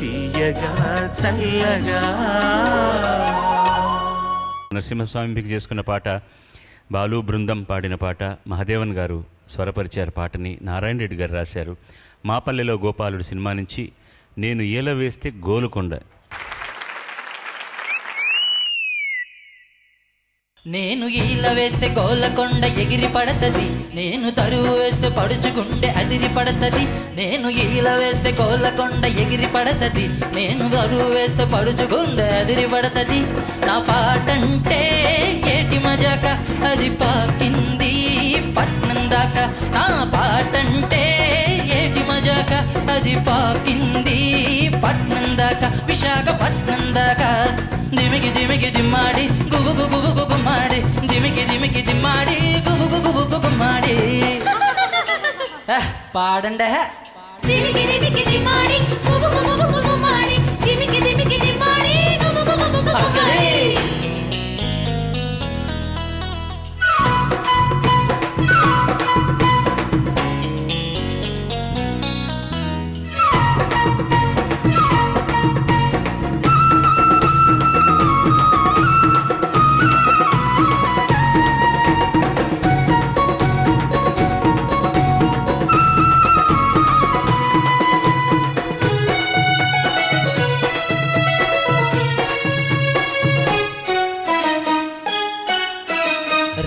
తీయగా చల్లగా. నరసింహస్వామి ఎంపిక చేసుకున్న పాట బాలు బృందం పాడిన పాట మహదేవన్ గారు స్వరపరిచారు పాటని నారాయణ రెడ్డి గారు రాశారు. మాపల్లెలో గోపాలుడు సినిమా నుంచి నేను ఈల వేస్తే గోలుకొండ. నేను ఈల వేస్తే గోలకొండ ఎగిరి పడతది. నేను తరువు వేస్తే పడుచుకుంటే అదిరి పడతది. నేను ఈల వేస్తే గోలకొండ ఎగిరి పడతది. నేను తరువు వేస్తే పడుచుకుంటే అదిరి పడతది. నా పాటంటే ఏటి మజాక? అది పాకింది పట్నం దాకా. నా పాటంటే ఏటి మజాక? అది పాకింది పట్నం దాకా. విశాఖపట్నం దాకా. దిమికి దిమికి దిమ్మాడి ಗುಬು ಗುಬು ಗುಬು ಮಾಡಿ ದಿಮಿಕಿ ದಿಮಿಕಿ ದಿಮ್ಮಾಡಿ ಗುಬು ಗುಬು ಗುಬು ಮಾಡಿ பாடண்ட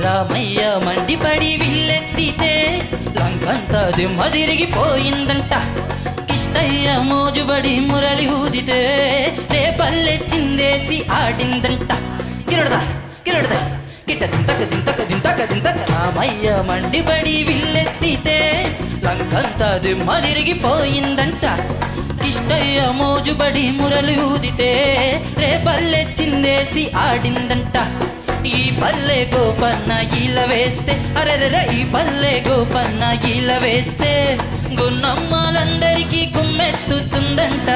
రామయ్య మండిపడి విల్లెత్తితే లంకంతా దిమ్మ తిరిగిపోయిందంట. కిష్టయ్య మోజుబడి మురళి ఊదితే రేపల్లె చిందేసి ఆడిందంట. కిరడదా కిరడదా కిట్ట దింతక దింతక దింతక దింతక. రామయ్య మండిపడి విల్లెత్తితే లంకంతా దిమ్మ తిరిగిపోయిందంట. కిష్టయ్య మోజుబడి మురళి ఊదితే రేపల్లె చిందేసి ఆడిందంట. ఈ పల్లె గోపన్న ఈల వేస్తే అరెరెర ఈ పల్లె గోపన్న ఈల వేస్తే గున్నమ్మాలందరికీ గుమ్మెత్తుతుందంట.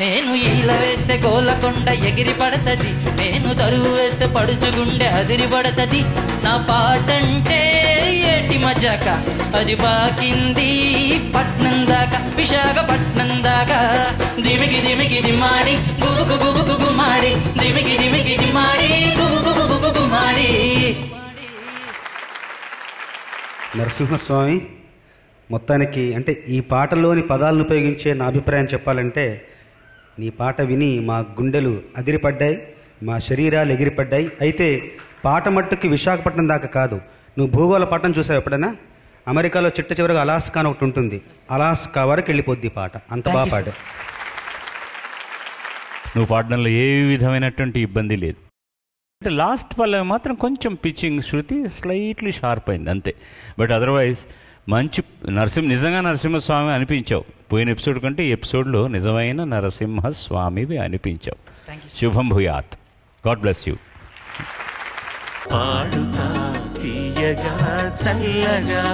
నేను ఈల వేస్తే గోలకొండ ఎగిరి పడతది నేను తరువు వేస్తే పడుచుగుండె అదిరి పడతది నా పాటంటే ఏటి మజాక అది బాకింది దాకా విశాఖపట్నం దాకా దిమికి దిమికి దిమాడి గుబుకు గుబుకు గుమాడి దిమికి దిమికి దిమాడి గుబుకు గుబుకు గుమాడి నరసింహస్వామి మొత్తానికి అంటే ఈ పాటలోని పదాలను ఉపయోగించే నా అభిప్రాయం చెప్పాలంటే నీ పాట విని మా గుండెలు అదిరిపడ్డాయి మా శరీరాలు ఎగిరిపడ్డాయి. అయితే పాట మట్టుకి విశాఖపట్నం దాకా కాదు. నువ్వు భూగోళ పట్టణం చూసావు ఎప్పుడైనా? అమెరికాలో చిట్ట చివరిగా అలాస్కా అని ఒకటి ఉంటుంది. అలాస్కా వరకు వెళ్ళిపోద్ది పాట. అంత బాగా. పాడు నువ్వు పాడడంలో ఏ విధమైనటువంటి ఇబ్బంది లేదు. అంటే లాస్ట్ వల్ల మాత్రం కొంచెం పిచ్చింగ్ శృతి స్లైట్లీ షార్ప్ అయింది అంతే. బట్ అదర్వైజ్ మంచి నరసింహ నిజంగా నరసింహస్వామి అనిపించావు. పోయిన ఎపిసోడ్ కంటే ఈ ఎపిసోడ్లో నిజమైన నరసింహస్వామివి అనిపించావు. శుభం భూయాత్. గాడ్ బ్లెస్ యూ తీయగా చల్లగా